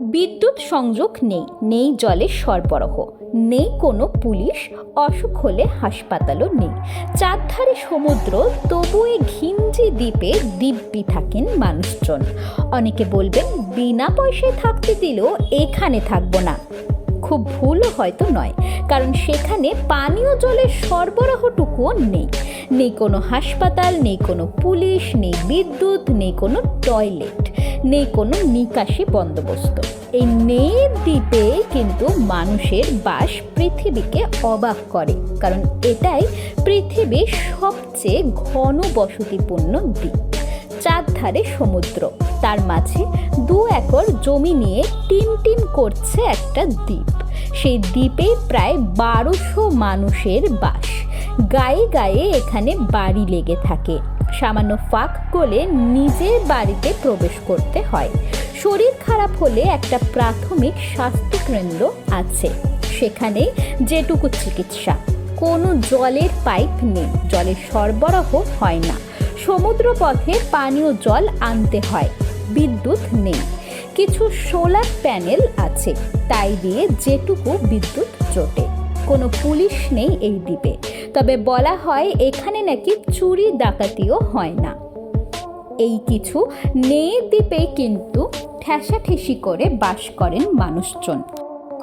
বিদ্যুৎ সংযোগ নেই নেই জলের সরবরাহ, নেই কোনো পুলিশ, অসুখ হলে হাসপাতালও নেই। চারধারে সমুদ্র তবু ঘিঞ্জি দ্বীপে দিব্যি থাকেন মানুষজন। অনেকে বলবেন, বিনা পয়সায় থাকতে দিলেও এখানে থাকব না। খুব ভুলও হয়তো নয়, কারণ সেখানে পানীয় জলের সরবরাহটুকুও নেই। নেই কোনো হাসপাতাল, নেই কোনো পুলিশ, নেই বিদ্যুৎ, নেই কোনো টয়লেট, নেই কোনো নিকাশি বন্দোবস্ত। এই নেই দ্বীপে কিন্তু মানুষের বাস পৃথিবীকে অবাক করে, কারণ এটাই পৃথিবীর সবচেয়ে ঘন বসতিপূর্ণ দ্বীপ। চারধারে সমুদ্র, তার মাঝে দু একর জমি নিয়ে টিম টিম করছে একটা দ্বীপ। সেই দ্বীপে প্রায় বারোশো মানুষের বাস। গায়ে গায়ে এখানে বাড়ি লেগে থাকে। সামান্য ফাঁক গলে নিজের বাড়িতে প্রবেশ করতে হয়। শরীর খারাপ হলে একটা প্রাথমিক স্বাস্থ্যকেন্দ্র আছে। সেখানে যেটুকু চিকিৎসা। কোনো জলের পাইপ নেই। জলের সরবরাহ হয় না। সমুদ্র পথে পানীয় জল আনতে হয়। বিদ্যুৎ নেই। কিছু সোলার প্যানেল আছে, তাই দিয়ে যেটুকু বিদ্যুৎ জোটে। কোনো পুলিশ নেই এই দ্বীপে। তবে বলা হয় এখানে নাকি চুরি ডাকাতিও হয় না। এই কিছু নে দ্বীপে কিন্তু ঠেসাঠেসি করে বাস করেন মানুষজন।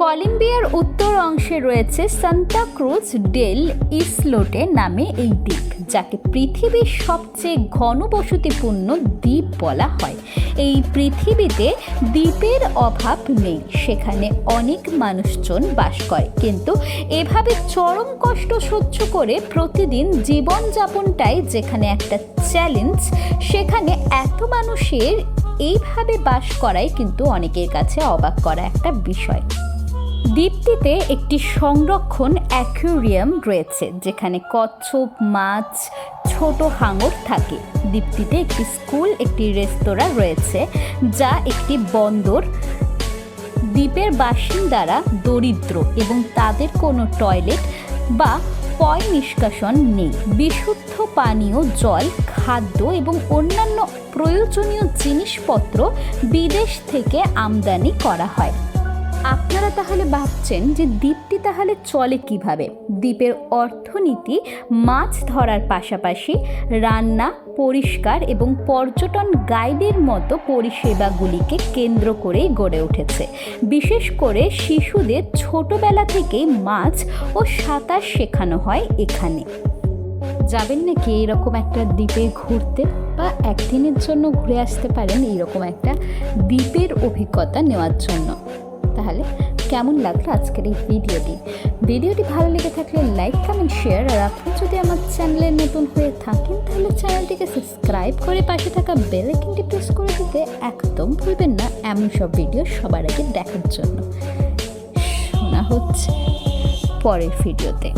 কলম্বিয়ার উত্তর অংশে রয়েছে সান্তা ক্রুজ ডেল ইসলোটে নামে এই দ্বীপ, যাকে পৃথিবীর সবচেয়ে ঘনবসতিপূর্ণ দ্বীপ বলা হয়। এই পৃথিবীতে দ্বীপের অভাব নেই, সেখানে অনেক মানুষজন বাস করে। কিন্তু এভাবে চরম কষ্ট সহ্য করে প্রতিদিন জীবনযাপনটাই যেখানে একটা চ্যালেঞ্জ, সেখানে এত মানুষের এইভাবে বাস করাই কিন্তু অনেকের কাছে অবাক করা একটা বিষয়। দ্বীপটিতে একটি সংরক্ষণ অ্যাকুরিয়াম রয়েছে, যেখানে কচ্ছপ, মাছ, ছোট হাঙর থাকে। দ্বীপটিতে একটি স্কুল, একটি রেস্তোরাঁ রয়েছে, যা একটি বন্দর। দ্বীপের বাসিন্দারা দরিদ্র এবং তাদের কোনো টয়লেট বা পয় নিষ্কাশন নেই। বিশুদ্ধ পানীয়, জল, খাদ্য এবং অন্যান্য প্রয়োজনীয় জিনিসপত্র বিদেশ থেকে আমদানি করা হয়। আপনারা তাহলে ভাবছেন যে দ্বীপটি তাহলে চলে কীভাবে? দ্বীপের অর্থনীতি, মাছ ধরার পাশাপাশি রান্না, পরিষ্কার এবং পর্যটন গাইডের মতো পরিষেবাগুলিকে কেন্দ্র করেই গড়ে উঠেছে। বিশেষ করে শিশুদের ছোটবেলা থেকেই মাছ ও সাঁতার শেখানো হয় এখানে। যাবেন নাকি এইরকম একটা দ্বীপে ঘুরতে? বা একদিনের জন্য ঘুরে আসতে পারেন এইরকম একটা দ্বীপের অভিজ্ঞতা নেওয়ার জন্য। তাহলে কেমন লাগল আজকের এই ভিডিওটি? ভিডিওটি ভালো লেগে থাকলে লাইক কমেন্ট শেয়ার আর আপনি যদি আমার চ্যানেলে নতুন হয়ে থাকেন, তাহলে চ্যানেলটিকে সাবস্ক্রাইব করে পাশে থাকা বেল আইকনটি প্রেস করে দিতে একদম ভুলবেন না এমন সব ভিডিও সবার আগে দেখার জন্য। শোনা হচ্ছে পরের ভিডিওতে